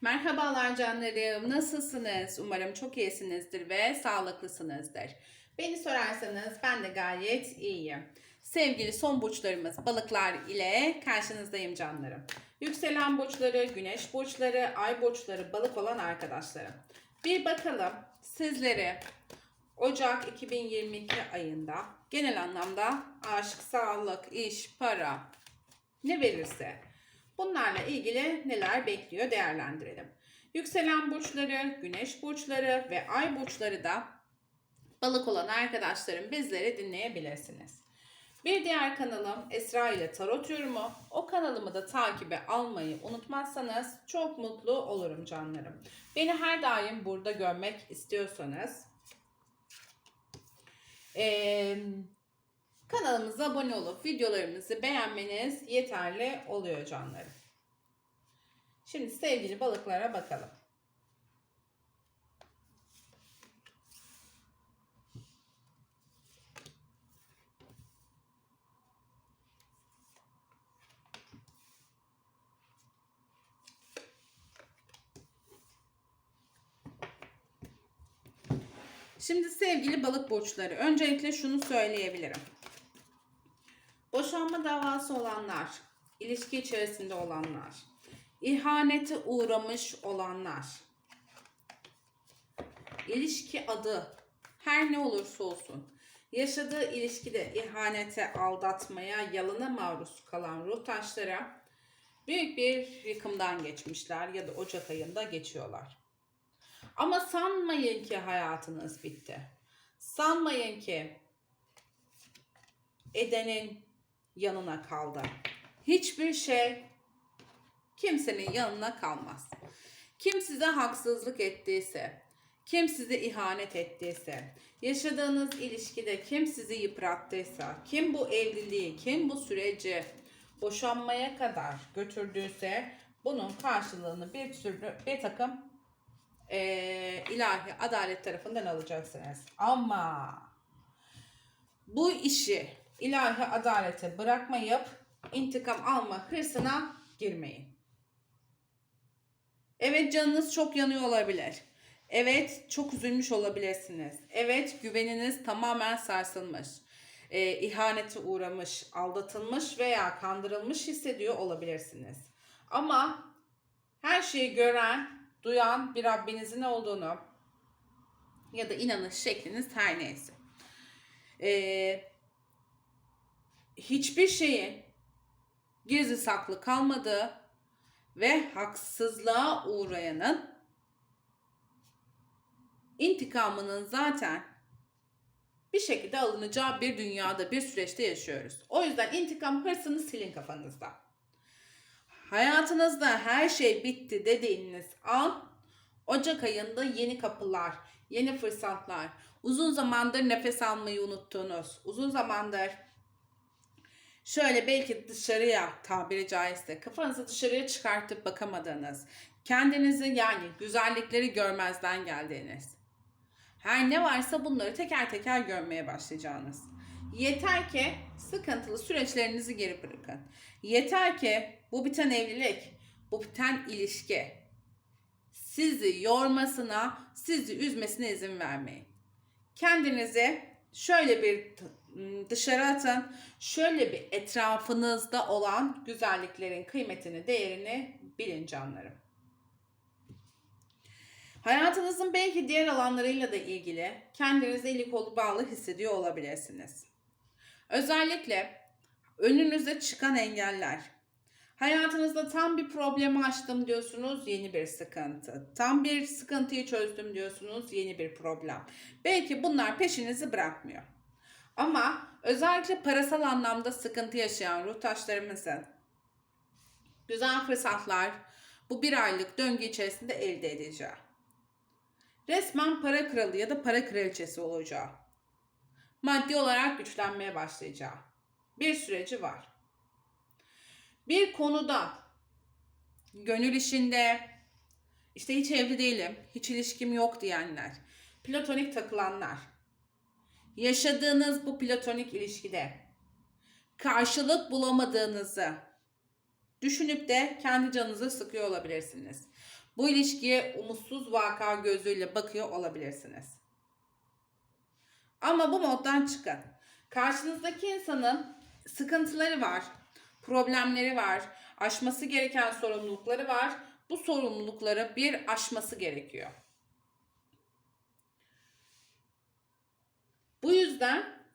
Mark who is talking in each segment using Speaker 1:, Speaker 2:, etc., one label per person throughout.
Speaker 1: Merhabalar canlarım. Nasılsınız? Umarım çok iyisinizdir ve sağlıklısınızdır. Beni sorarsanız ben de gayet iyiyim. Sevgili son burçlarımız balıklar ile karşınızdayım canlarım. Yükselen burçları, güneş burçları, ay burçları, balık olan arkadaşlarım. Bir bakalım sizlere Ocak 2022 ayında genel anlamda aşk, sağlık, iş, para ne verirse bunlarla ilgili neler bekliyor değerlendirelim. Yükselen burçları, güneş burçları ve ay burçları da balık olan arkadaşlarım bizleri dinleyebilirsiniz. Bir diğer kanalım Esra ile Tarot Yorumu. O kanalımı da takibe almayı unutmazsanız çok mutlu olurum canlarım. Beni her daim burada görmek istiyorsanız eee, kanalımıza abone olup videolarımızı beğenmeniz yeterli oluyor canlarım. Şimdi sevgili balıklara bakalım. Şimdi sevgili balık burçları, öncelikle şunu söyleyebilirim. Boşanma davası olanlar, ilişki içerisinde olanlar, ihanete uğramış olanlar, ilişki adı her ne olursa olsun, yaşadığı ilişkide ihanete, aldatmaya, yalana maruz kalan ruh taşlara büyük bir yıkımdan geçmişler ya da Ocak ayında geçiyorlar. Ama sanmayın ki hayatınız bitti. Sanmayın ki edenin yanına kaldı. Hiçbir şey kimsenin yanına kalmaz. Kim size haksızlık ettiyse, kim size ihanet ettiyse, yaşadığınız ilişkide kim sizi yıprattıysa, kim bu evliliği, kim bu süreci boşanmaya kadar götürdüyse bunun karşılığını bir türlü bir takım eee, ilahi adalet tarafından alacaksınız. Ama bu işi ilahi adalete bırakmayıp intikam alma hırsına girmeyin. Evet canınız çok yanıyor olabilir. Evet çok üzülmüş olabilirsiniz. Evet güveniniz tamamen sarsılmış. Ee, ihanete uğramış, aldatılmış veya kandırılmış hissediyor olabilirsiniz. Ama her şeyi gören, duyan bir Rabbinizin olduğunu ya da inanış şekliniz her neyse. Ee, hiçbir şeyin gizli saklı kalmadığı ve haksızlığa uğrayanın intikamının zaten bir şekilde alınacağı bir dünyada, bir süreçte yaşıyoruz. O yüzden intikam hırsını silin kafanızda. Hayatınızda her şey bitti dediğiniz an Ocak ayında yeni kapılar, yeni fırsatlar, uzun zamandır nefes almayı unuttuğunuz, uzun zamandır şöyle belki dışarıya tabiri caizse kafanızı dışarıya çıkartıp bakamadığınız, kendinizi yani güzellikleri görmezden geldiğiniz, her ne varsa bunları teker teker görmeye başlayacağınız. Yeter ki sıkıntılı süreçlerinizi geri bırakın. Yeter ki bu biten evlilik, bu biten ilişki sizi yormasına, sizi üzmesine izin vermeyin. Kendinizi şöyle bir dışarı atın. Şöyle bir etrafınızda olan güzelliklerin kıymetini, değerini bilin canlarım. Hayatınızın belki diğer alanlarıyla da ilgili kendinizi eli kolu bağlı hissediyor olabilirsiniz. Özellikle önünüze çıkan engeller. Hayatınızda tam bir problemi aştım diyorsunuz, yeni bir sıkıntı. Tam bir sıkıntıyı çözdüm diyorsunuz, yeni bir problem. Belki bunlar peşinizi bırakmıyor. Ama özellikle parasal anlamda sıkıntı yaşayan ruh taşlarımızın güzel fırsatlar bu bir aylık döngü içerisinde elde edeceği. Resmen para kralı ya da para kraliçesi olacağı. Maddi olarak güçlenmeye başlayacağı. Bir süreci var. Bir konuda gönül işinde işte hiç evli değilim, hiç ilişkim yok diyenler, platonik takılanlar, yaşadığınız bu platonik ilişkide karşılık bulamadığınızı düşünüp de kendi canınızı sıkıyor olabilirsiniz. Bu ilişkiye umutsuz vaka gözüyle bakıyor olabilirsiniz. Ama bu moddan çıkın. Karşınızdaki insanın sıkıntıları var, problemleri var, aşması gereken sorumlulukları var. Bu sorumlulukları bir aşması gerekiyor. Bu yüzden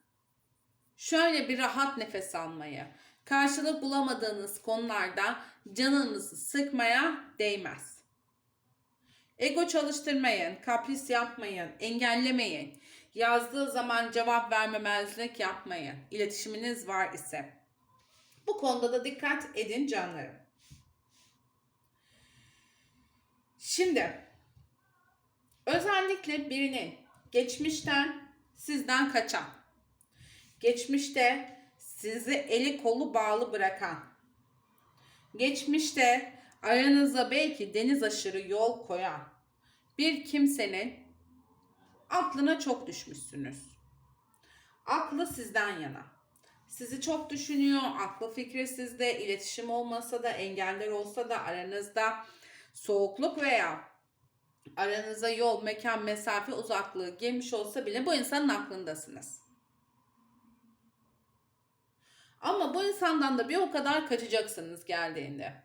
Speaker 1: şöyle bir rahat nefes almayı, karşılık bulamadığınız konularda canınızı sıkmaya değmez. Ego çalıştırmayın, kapris yapmayın, engellemeyin. Yazdığı zaman cevap vermemezlik yapmayın. İletişiminiz var ise. Bu konuda da dikkat edin canlarım. Şimdi özellikle birinin geçmişten sizden kaçan, geçmişte sizi eli kolu bağlı bırakan, geçmişte aranıza belki deniz aşırı yol koyan bir kimsenin aklına çok düşmüşsünüz. Aklı sizden yana. Sizi çok düşünüyor, aklı fikri sizde, iletişim olmasa da, engeller olsa da aranızda soğukluk veya aranıza yol, mekan, mesafe, uzaklığı girmiş olsa bile bu insanın aklındasınız. Ama bu insandan da bir o kadar kaçacaksınız geldiğinde.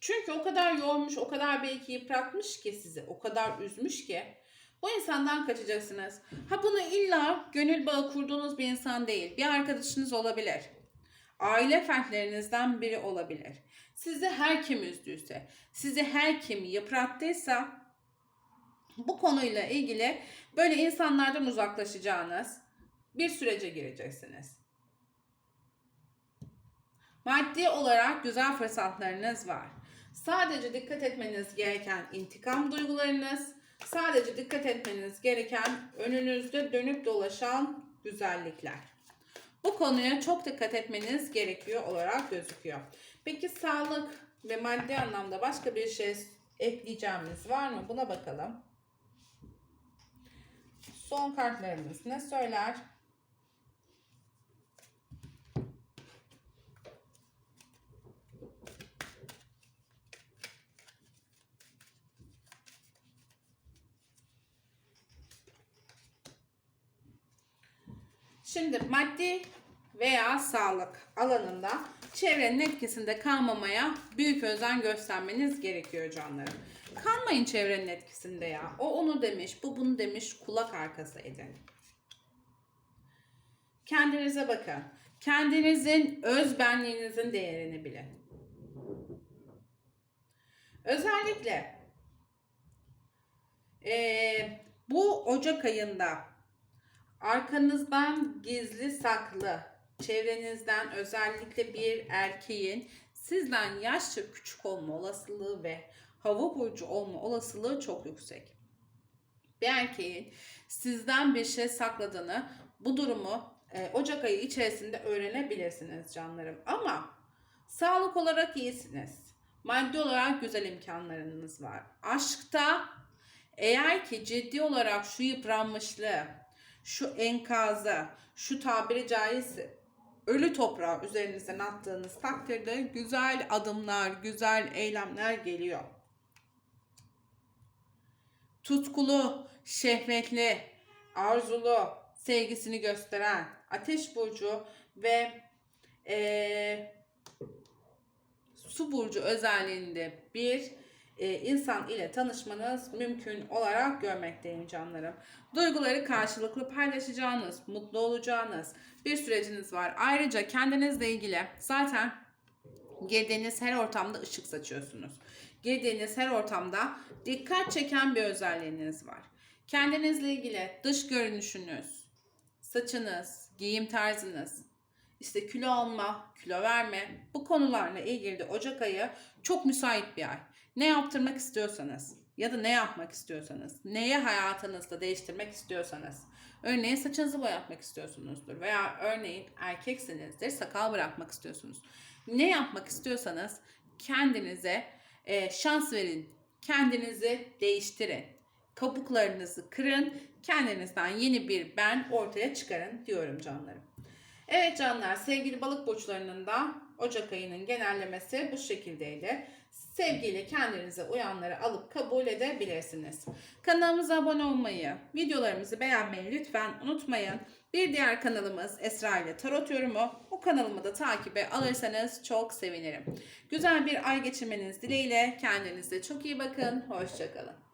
Speaker 1: Çünkü o kadar yormuş, o kadar belki yıpratmış ki sizi, o kadar üzmüş ki bu insandan kaçacaksınız. Ha bunu illa gönül bağı kurduğunuz bir insan değil. Bir arkadaşınız olabilir. Aile fertlerinizden biri olabilir. Sizi her kim üzdüyse, sizi her kim yıprattıysa bu konuyla ilgili böyle insanlardan uzaklaşacağınız bir sürece gireceksiniz. Maddi olarak güzel fırsatlarınız var. Sadece dikkat etmeniz gereken intikam duygularınız, sadece dikkat etmeniz gereken önünüzde dönüp dolaşan güzellikler. Bu konuya çok dikkat etmeniz gerekiyor olarak gözüküyor. Peki sağlık ve maddi anlamda başka bir şey ekleyeceğimiz var mı? Buna bakalım. Son kartlarımız ne söyler? Şimdi maddi veya sağlık alanında çevrenin etkisinde kalmamaya büyük özen göstermeniz gerekiyor canlarım. Kalmayın çevrenin etkisinde ya. O onu demiş, bu bunu demiş, kulak arkası edin. Kendinize bakın. Kendinizin öz benliğinizin değerini bilin. Özellikle eee, bu Ocak ayında arkanızdan gizli saklı, çevrenizden özellikle bir erkeğin sizden yaşça küçük olma olasılığı ve hava burcu olma olasılığı çok yüksek. Bir erkeğin sizden bir şey sakladığını, bu durumu e, Ocak ayı içerisinde öğrenebilirsiniz canlarım. Ama sağlık olarak iyisiniz. Maddi olarak güzel imkanlarınız var. Aşkta eğer ki ciddi olarak şu yıpranmışlığı, şu enkazı, şu tabiri caizse ölü toprağı üzerinizden attığınız takdirde güzel adımlar, güzel eylemler geliyor. Tutkulu, şehvetli, arzulu, sevgisini gösteren ateş burcu ve eee, su burcu özelliğinde bir e, insan ile tanışmanız mümkün olarak görmekteyim canlarım. Duyguları karşılıklı paylaşacağınız, mutlu olacağınız bir süreciniz var. Ayrıca kendinizle ilgili zaten girdiğiniz her ortamda ışık saçıyorsunuz. Girdiğiniz her ortamda dikkat çeken bir özelliğiniz var. Kendinizle ilgili dış görünüşünüz, saçınız, giyim tarzınız, işte kilo alma, kilo verme bu konularla ilgili de Ocak ayı çok müsait bir ay. Ne yaptırmak istiyorsanız ya da ne yapmak istiyorsanız, neye hayatınızda değiştirmek istiyorsanız, örneğin saçınızı boyatmak istiyorsunuzdur veya örneğin erkeksinizdir, sakal bırakmak istiyorsunuz. Ne yapmak istiyorsanız kendinize e, şans verin, kendinizi değiştirin, kabuklarınızı kırın, kendinizden yeni bir ben ortaya çıkarın diyorum canlarım. Evet canlar sevgili balık burçlarının da Ocak ayının genellemesi bu şekildeydi. Sevgiyle kendinize uyanları alıp kabul edebilirsiniz. Kanalımıza abone olmayı, videolarımızı beğenmeyi lütfen unutmayın. Bir diğer kanalımız Esra ile Tarot Yorumu. O kanalımı da takibe alırsanız çok sevinirim. Güzel bir ay geçirmeniz dileğiyle kendinize çok iyi bakın. Hoşçakalın.